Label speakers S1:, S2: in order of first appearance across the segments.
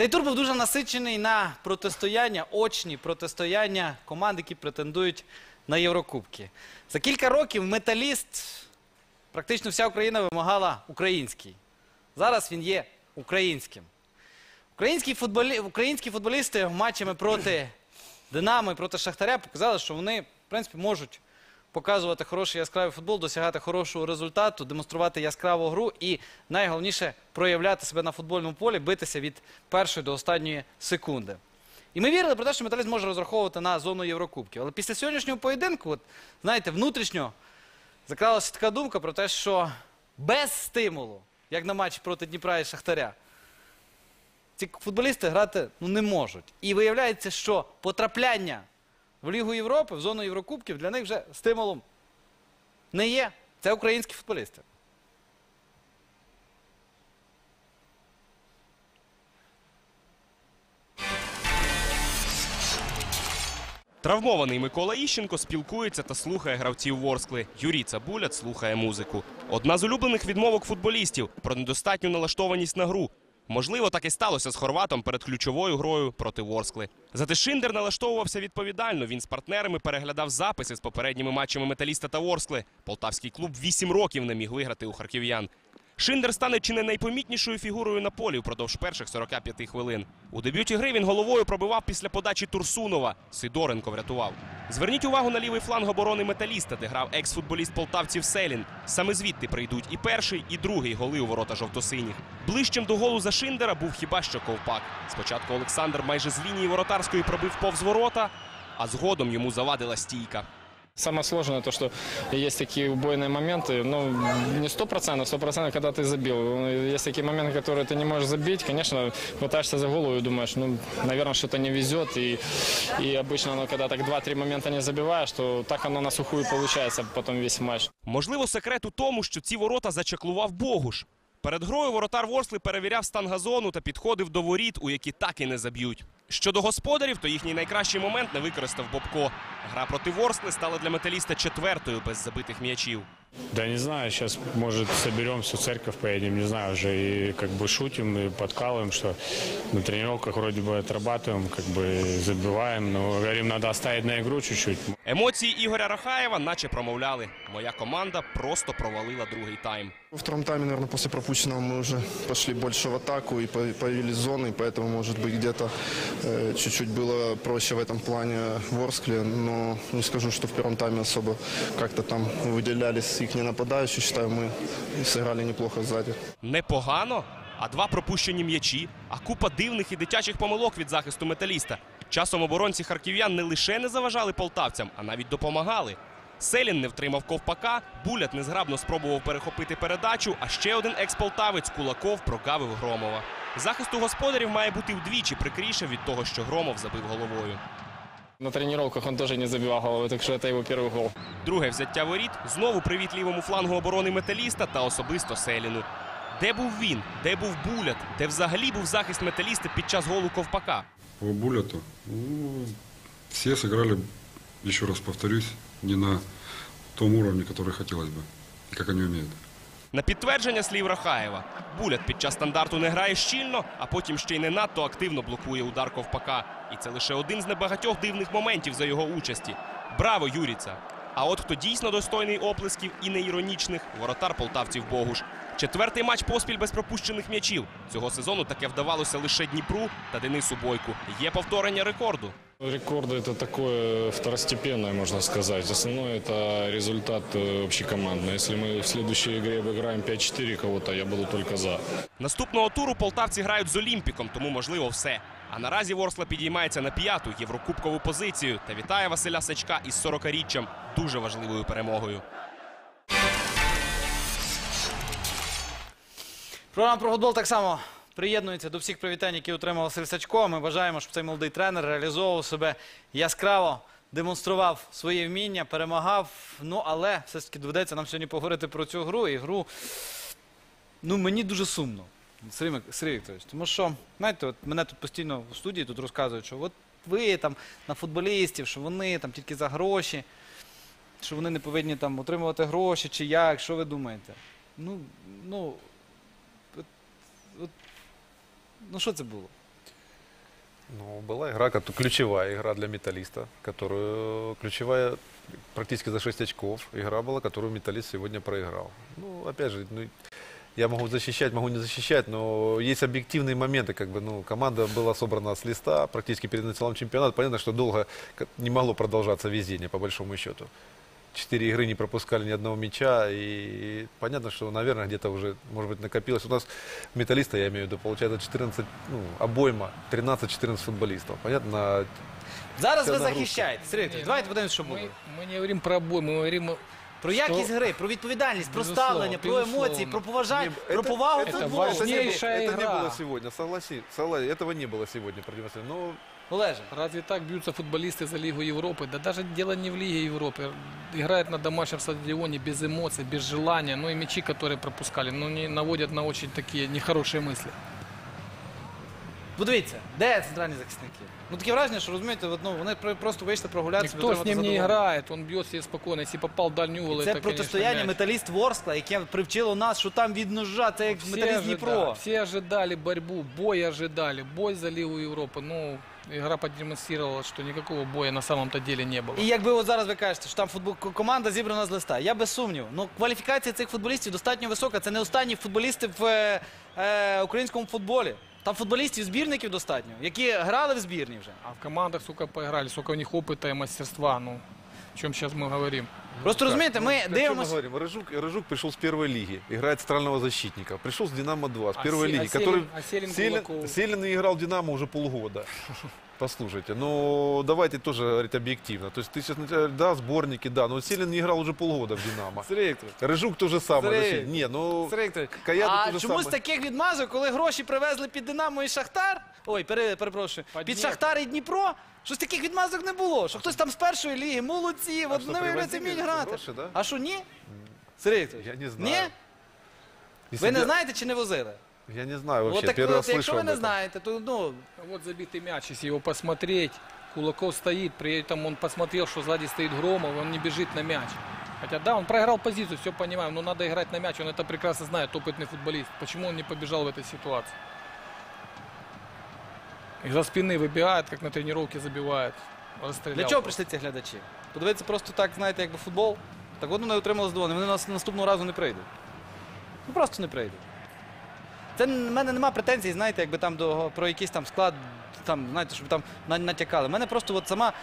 S1: Цей тур був дуже насичений на протистояння, очні протистояння команд, які претендують на Єврокубки. За кілька років металіст, практично вся Україна вимагала український. Зараз він є українським. Українські, футболі... Українські футболісти матчами проти Динамо і проти Шахтаря показали, що вони, в принципі, можуть показувати хороший яскравий футбол, досягати хорошого результату, демонструвати яскраву гру і найголовніше проявляти себе на футбольному полі, битися від першої до останньої секунди. І ми вірили про те, що металіст може розраховувати на зону Єврокубків. Але після сьогоднішнього поєдинку, от, знаєте, внутрішньо закралася така думка про те, що без стимулу, як на матчі проти Дніпра і Шахтаря, ці футболісти грати ну, не можуть. І виявляється, що потрапляння в Лігу Європи, в зону Єврокубків для них вже стимулом не є. Це українські футболісти.
S2: Травмований Микола Іщенко спілкується та слухає гравців Ворскли. Юрій Цабуляц слухає музику. Одна з улюблених відмовок футболістів про недостатню налаштованість на гру. Можливо, так і сталося з хорватом перед ключовою грою проти Ворскли. Зате Шиндер налаштовувався відповідально. Він з партнерами переглядав записи з попередніми матчами металіста та Ворскли. Полтавський клуб вісім років не міг виграти у харків'ян. Шиндер стане чи не найпомітнішою фігурою на полі впродовж перших 45 хвилин. У дебюті гри він головою пробивав після подачі Турсунова. Сидоренко врятував. Зверніть увагу на лівий фланг оборони металіста, де грав екс-футболіст полтавців Селін. Саме звідти прийдуть і перший, і другий голи у ворота жовтосиніх. Ближчим до голу за Шиндера був хіба що ковпак. Спочатку Олександр майже з лінії воротарської пробив повз ворота, а згодом йому завадила стійка.
S3: Самое сложное то, что есть такие убойные моменты, ну, не сто процентов, сто процентов, когда ты забил. Есть такие моменты, которые ты не можешь забить, конечно, хватаешься за голову и думаешь, ну, наверное, что-то не везет, и, и обычно, ну, когда так два-три момента не забиваешь, то так оно на сухую получается потом весь матч.
S2: Можливо, секрет у тому, що ці ворота зачаклував Богуш. Перед грою воротар Ворсли перевіряв стан газону та підходив до воріт, у які так і не заб'ють. Щодо господарів, то їхній найкращий момент не використав Бобко. Гра проти Ворсли стала для металіста четвертою без забитих м'ячів.
S4: Да не знаю, сейчас, может, соберемся, в церковь поедем, не знаю, уже и как бы шутим и подкалываем, что на тренировках вроде бы отрабатываем, как бы забиваем, но говорим, надо оставить на игру чуть-чуть.
S2: Емоції Ігоря Рахаєва наче промовляли. Моя команда просто провалила другий тайм.
S5: Во втором тайме, наверное, после пропущенного мы уже пошли больше в атаку и по- появились зоны, поэтому, может быть, где-то э, чуть-чуть было проще в этом плане в Орскле, но не скажу, что в первом тайме особо как-то там выделялись их нападающие. Считаю, мы сыграли неплохо сзади.
S2: Непогано, а два пропущені м'ячі, а купа дивних і дитячих помилок від захисту металіста. Часом оборонці харків'ян не лише не заважали полтавцям, а навіть допомагали. Селін не втримав ковпака, Булят незграбно спробував перехопити передачу, а ще один екс-полтавець Кулаков прогавив Громова. Захист у господарів має бути вдвічі прикріше від того, що Громов забив головою.
S3: На тренировках он тоже не забивал головы, так что это его первый гол.
S2: Друге взяття воріт, знову привіт лівому флангу оборони металіста та особисто Селіну. Де був він? Де був Булят? Де взагалі був захист металіста під час голу ковпака?
S6: По Буллету, ну, все сыграли, еще раз повторюсь, не на том уровне, который хотелось бы, и как они умеют.
S2: На підтвердження слів Рахаєва. Булят під час стандарту не грає щільно, а потім ще й не надто активно блокує удар ковпака. І це лише один з небагатьох дивних моментів за його участі. Браво, Юріца! А от хто дійсно достойний оплесків і не іронічних воротар полтавців Богуш. Четвертий матч поспіль без пропущених м'ячів. Цього сезону таке вдавалося лише Дніпру та Денису Бойку. Є повторення рекорду.
S3: Рекорды это такое второстепенное, можно сказать. Основное это результат э, общекомандный. Если мы в следующей игре обыграем 5-4 кого-то, я буду только за.
S2: Наступного туру полтавці грають з Олімпіком, тому можливо все. А наразі Ворскла підіймається на п'яту єврокубкову позицію та вітає Василя Сачка із 40-річчям дуже важливою перемогою.
S1: Програма про футбол так само приєднується до всіх привітань, які отримав Василь Сачко. Ми бажаємо, щоб цей молодий тренер реалізовував себе яскраво, демонстрував своє вміння, перемагав. Ну, але все ж таки доведеться нам сьогодні поговорити про цю гру. І гру, ну, мені дуже сумно. Сергій, Вікторович, тому що, знаєте, от мене тут постійно в студії тут розказують, що от ви там на футболістів, що вони там тільки за гроші, що вони не повинні там отримувати гроші, чи як, що ви думаєте? Ну, ну, от, от, ну що це було?
S7: Ну, была игра, кото- ключевая игра для металлиста, которую ключевая практически за 6 очков игра была, которую металлист сегодня проиграл. Ну, опять же, ну, я могу защищать, могу не защищать, но есть объективные моменты, как бы, ну, команда была собрана с листа практически перед началом чемпионата. Понятно, что долго ка- не могло продолжаться везение, по большому счету. Четыре игры не пропускали ни одного мяча, и понятно, что, наверное, где-то уже, может быть, накопилось. У нас металлиста, я имею в виду, получается 14, ну, обойма, 13-14 футболистов. Понятно, на
S1: Зараз
S7: Це
S1: ви
S7: нагрузка.
S1: захищаєте. Сергій Вікторович, давайте подивимося, що було.
S3: Мы, мы не говорим про бой, мы говорим
S1: Про якість гри, про відповідальність, про
S3: Безусловно,
S1: ставлення, про
S3: безусловно.
S1: емоції, про поважання,
S7: Не,
S1: про
S7: это-
S1: повагу
S3: это
S1: футболу.
S3: важно.
S7: это, не было,
S3: Важнейшая
S7: это не
S3: игра.
S7: было сегодня, согласи, согласен, этого не было сегодня продемонстрировано. Но
S1: Олеже,
S3: Разве так бьются футболисты за Лигу Европы? Да даже дело не в Лиге Европы. Играют на домашнем стадионе без эмоций, без желания. Ну и мячи, которые пропускали, ну не наводят на очень такие нехорошие мысли.
S1: подивіться, де центральні захисники? Ну таке враження, що розумієте, от, ну, вони про- просто вийшли прогулятися.
S3: Никто с
S1: отримати
S3: ним не
S1: задоволення.
S3: играет, он бьет себе спокойно. Если попал в дальний угол,
S1: Це
S3: это,
S1: протистояння
S3: конечно, мяч.
S1: металіст Ворскла, яке привчило нас, що там від ножа, це як
S3: Все
S1: металіст
S3: ожидали,
S1: Дніпро.
S3: все ожидали борьбу, бой ожидали, бой за Лигу Европы. Ну, игра продемонстрировала, что никакого боя на самом-то деле не было.
S1: І якби от зараз ви кажете, що там футбол команда зібрана з листа, я без сумнів. Ну кваліфікація цих футболістів достатньо висока. Це не останні футболісти в е, е, українському футболі. Там футболістів збірників достатньо, які грали в збірні вже.
S3: А в командах, сука, поіграли, сука, у них опита і мастерства. Ну, о чем сейчас мы говорим?
S1: Просто розумієте, ми
S7: О чем мы
S1: дивимося.
S7: говорим? Рыжук, Рыжук пришел с первой лиги, играет центрального защитника. Пришел с Динамо-2, с
S3: А
S7: первой
S3: Се-
S7: лиги,
S3: а Селин-
S7: который...
S3: а Селин
S7: Селин,
S3: Кулаков?
S7: Селин не играл в Динамо уже полгода. Послушайте, ну давайте тоже говорить объективно. То есть ты сейчас, да, сборники, да, но Селин не играл уже полгода в Динамо.
S1: Сергій Вікторович,
S7: Рыжук то же самое.
S1: Сергей.
S7: защитник. Не, ну...
S1: Сергій Вікторович,
S7: Каяду
S1: а
S7: те же
S1: чомусь
S7: саме.
S1: таких відмазок, коли гроші привезли під Динамо і Шахтар, ой, пере, перепрошую,
S3: Під
S1: під
S3: Дніпро.
S1: Шахтар і Дніпро, щось таких відмазок не було. Що хтось там з першої ліги, молодці, от
S7: що,
S1: не виявляється
S7: привозили
S1: вміють грати.
S7: гроші, да?
S1: А що, ні? Сергій Вікторович,
S7: Я не знаю.
S1: Ні?
S7: Если
S1: Ви не
S7: я-
S1: знаєте чи не возили?
S7: Я не знаю вообще,
S1: От так,
S7: первый раз
S1: от, якщо
S7: слышу
S1: ви
S7: об
S1: не
S7: этом.
S1: знаєте, то ну,
S3: Вот забитый мяч, если его посмотреть, Кулаков стоит, при этом он посмотрел, что сзади стоит Громов, он не бежит на мяч. Хотя да, он проиграл позицию, все понимаем, но надо играть на мяч, он это прекрасно знает, опытный футболист. Почему он не побежал в этой ситуации? Из-за спины выбегает, как на тренировке забивает. Расстрелял
S1: для чого прийшли ці глядачі? Подивитися просто так, знаєте, якби футбол. Так от вони отримали задоволення. Вони нас наступного разу не прийдуть. Ну просто не прийдуть. Це в мене немає претензій, знаєте, якби там до про якийсь там склад, там, знаєте, щоб там на- натякали. У мене просто от сама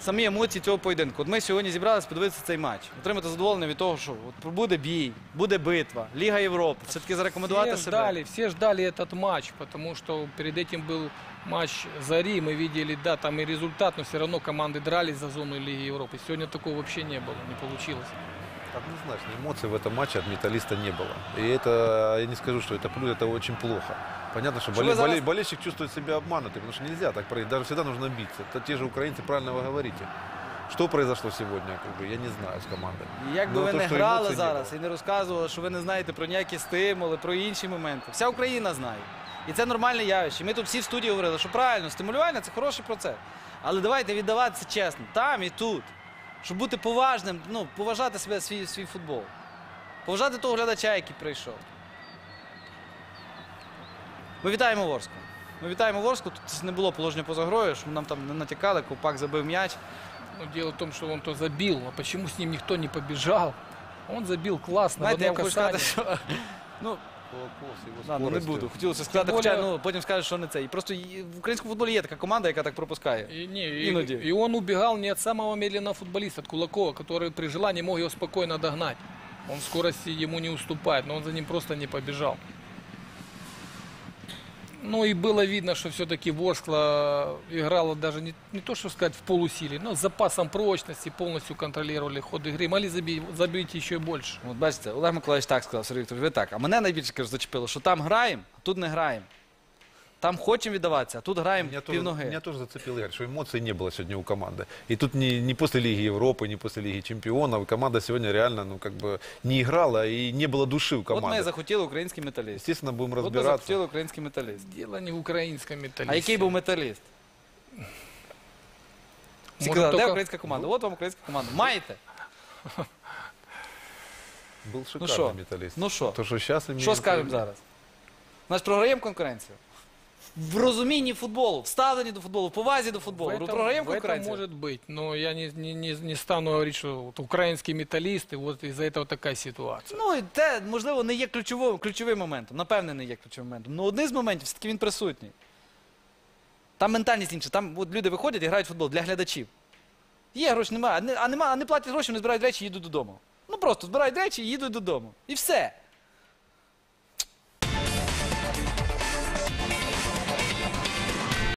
S1: самі емоції цього поєдинку. От ми сьогодні зібралися подивитися цей матч, отримати задоволення від того, що от буде бій, буде битва, Ліга Європи, все-таки зарекомендувати
S3: Все
S1: себе.
S3: ждали, все ждали этот матч, потому что перед этим был матч Зари, мы видели, да, там и результат, но все равно команды дрались за зону Лиги Европы. Сегодня такого вообще не было, не получилось.
S7: Однозначно, эмоций в этом матче от металлиста не было. И это, я не скажу, что это плюс, это очень плохо. Понятно, что
S1: Что
S7: боле-
S1: вы зараз-
S7: боле- болельщик чувствует себя обманутым, потому что нельзя так проиграть. Даже всегда нужно биться. Это те же украинцы, правильно вы говорите. Что произошло сегодня, как бы, я не знаю, с командой.
S1: І Як би
S7: Ну,
S1: ви
S7: то,
S1: не
S7: що
S1: грали
S7: емоцій не
S1: зараз
S7: було.
S1: і не розказували, що ви не знаєте про ніякі стимули, про інші моменти. Вся Україна знає. І це нормальне явище. Ми тут всі в студії говорили, що правильно, стимулювання це хороший процес. Але давайте віддаватися чесно, там і тут. Щоб бути поважним, ну, поважати себе свій, свій футбол. Поважати того глядача, який прийшов. Ми вітаємо Ворску. Ми вітаємо Ворску. Тут не було положення поза грою, щоб нам там не натякали, Ковпак забив м'яч.
S3: Но дело в том, что он то забил, а почему с ним никто не побежал? Он забил классно,
S1: Знаєте, я
S3: в
S1: вам
S3: одно
S1: хочу
S3: касание.
S1: сказати, що ну, Ладно, не
S7: скоростью.
S1: буду. Хотілося сказати,
S3: Тим
S1: хоча ну, потім скажеш, що не це. І просто і в українському футболі є така команда, яка так пропускає.
S3: И, не, и, и он убегал не от самого медленного футболиста, от Кулакова, который при желании мог его спокойно догнать. Он в скорости ему не уступает, но он за ним просто не побежал. Ну и было видно, что все-таки Ворскла играла даже не, не то, что сказать, в полусиле, но с запасом прочности, полностью контролировали ход игры. Могли забить, забить еще больше.
S1: От бачите, Олег Миколаївич так сказав, Сергій Вікторович, ви так. А мене найбільше кажу, зачепило, що там граємо, а тут не граємо. Там хочемо віддаватися, а тут граємо
S7: Меня тоже,
S1: півноги.
S7: меня тоже зацепил Игорь, что эмоций не было сегодня у команды. И тут не, не после Лиги Европы, не после Лиги Чемпионов. Команда сегодня реально, ну, как бы, не играла и не было души у
S1: От
S7: команды.
S1: ми захотіли український металіст.
S7: Естественно, будем
S1: От ми
S7: разбираться.
S1: захотіли український металіст.
S3: Дело не в украинском металлисте.
S1: А який був металіст? Всі
S3: Может,
S1: казали, де
S3: только-
S1: українська команда? От вам українська команда. Маєте?
S7: Был шикарный
S1: що?
S7: металлист.
S1: Ну що?
S7: То, что сейчас имеем...
S1: Що скажемо зараз? Ми ж програємо конкуренцію. в розумінні футболу, в ставленні до футболу, в повазі до
S3: В
S1: футболу.
S3: этом,
S1: Програємо
S3: в этом
S1: конкуренцію?
S3: может быть, но я не, не, не, не стану говорить, что вот украинские металлисты, вот из-за этого такая ситуация.
S1: Ну, і те, можливо, не є ключовим, ключовим моментом. Напевне, не є ключовим моментом. Ну, один з моментів все-таки він присутній. Там ментальність інша. Там от люди виходять і грають в футбол для глядачів. Є гроші, немає. А не, а нема, а не платять гроші, не збирають речі і їдуть додому. Ну просто збирають речі і їдуть додому. І все.